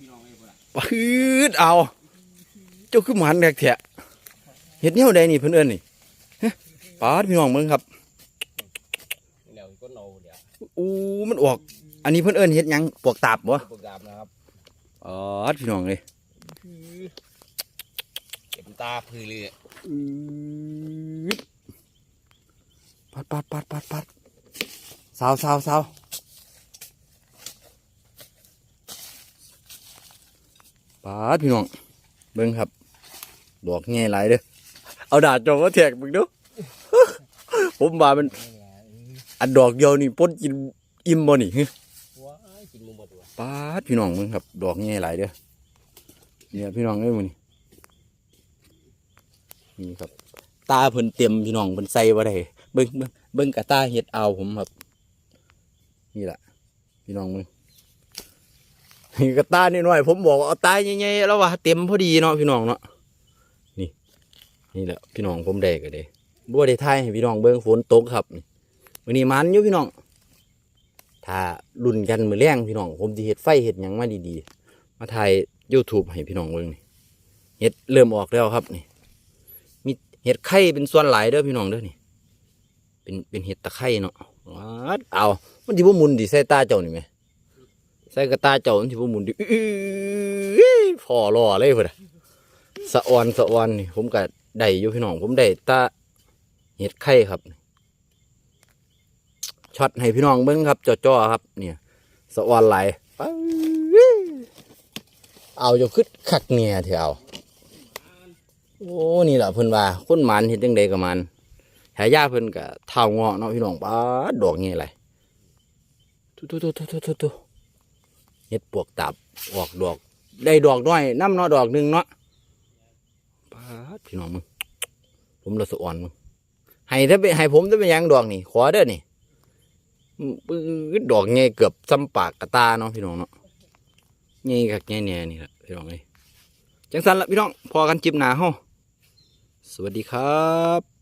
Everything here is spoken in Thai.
พี่น้องเอ้ยพุ่นน่ะปืดเอา เจ้าคือหมันแดกแทะเห็ดแนวใดนี่เพิ่นเอิ้นนี่ฮะปาดพี่น้องเบิ่งครับเดี๋ยวก็โนเดี๋ยวอู้มันออก อันนี้เพิ่นเอิ้นเห็ดหยังปวกตาบบ่โปรแกรมนะครับอ๋อพี่น้องเลยเต็มตาพือเลยอืดปัดปัดปัดปัดปัดสาวสาวสาว ปาดพี่น้องเบิ่งครับ ดอกง่ายหลายเด้อเอาดาดจอมาแทกมึงดูผมว่ามัน อันดอกเดียวนี่ป้นกินอิ่มบ่นี่ฮึว้ยปาดพี่น้องมึงครับ ดอกง่ายหลายเด้อเนี่ยพี่น้องเอ้ยมึงนี่นี่ครับ ตาเพิ่นเต็มพี่น้องเพิ่นใส่บ่ได้เบิ่งเบิ่งเบิ่งกะตาเฮ็ดเอาผมครับ นี่แหละพี่น้องมึง นี่กะตานิดหน่อย ผมบอกเอาตายใหญ่ๆแล้วว่าเต็มพอดีเนาะพี่น้องเนาะนี่ นี่แหละพี่น้องผมได้ก็ได้บ่ได้ทายให้พี่น้องเบิ่งฝนตกครับนี่มันี้มันอยู่พี่น้อง ถ้ารุ่นกันมือแรงพี่น้อง ผมสิเฮ็ดไฟเฮ็ดหยังมาดีๆ มาถ่าย YouTube ให้พี่น้องเบิ่งนี่เฮ็ดเริ่มออกแล้วครับนี่ มีเห็ดไข่เป็นส่วนหลายเด้อพี่น้องเด้อนี่ เป็นเป็นเห็ดตะไคร่เนาะว้าดเอามันสิบ่หมุนดิใส่ตาเจ้านี่แหม ใส่กระตาเจ้ามันสิบ่หมุนดิอื้อพอรอเลยพุ่นน่ะสะออนสะออนนี่ผมก็ได้อยู่พี่น้อง ผมได้ตาเห็ดไข่ครับช็อตให้พี่น้องเบิ่งครับจ่อๆครับ เนี่ย สะออนหลายป๊าดเอาจะคึดคักเนี่ยเถอะเอาโอ้นี่แหละเพิ่นว่าคนหมันเฮ็ดจังไดกับมันหายาเพิ่นก็เท่าเงาะเนาะพี่น้องป้าดอกนี่ไรทุทุทุทุทุทุทุ เฮ็ดปวกตับออกดอก ได้ดอกน้อยน้ำเนาะดอกหนึ่งเนาะป้าพี่น้องมึงผมละสะอ่อนมึงให้ถ้าเป็นให้ผมถ้าเป็นยังดอกนี่ขอเด้อนี่ปื้ดอกใหญ่เกือบซ้ำปากกระตาเนาะพี่น้องเนาะใหญ่คักใหญ่แน่ยนี่แหละพี่น้องเอ้ยจังสันละพี่น้องพอกันจิบหนาเฮาสวัสดีครับ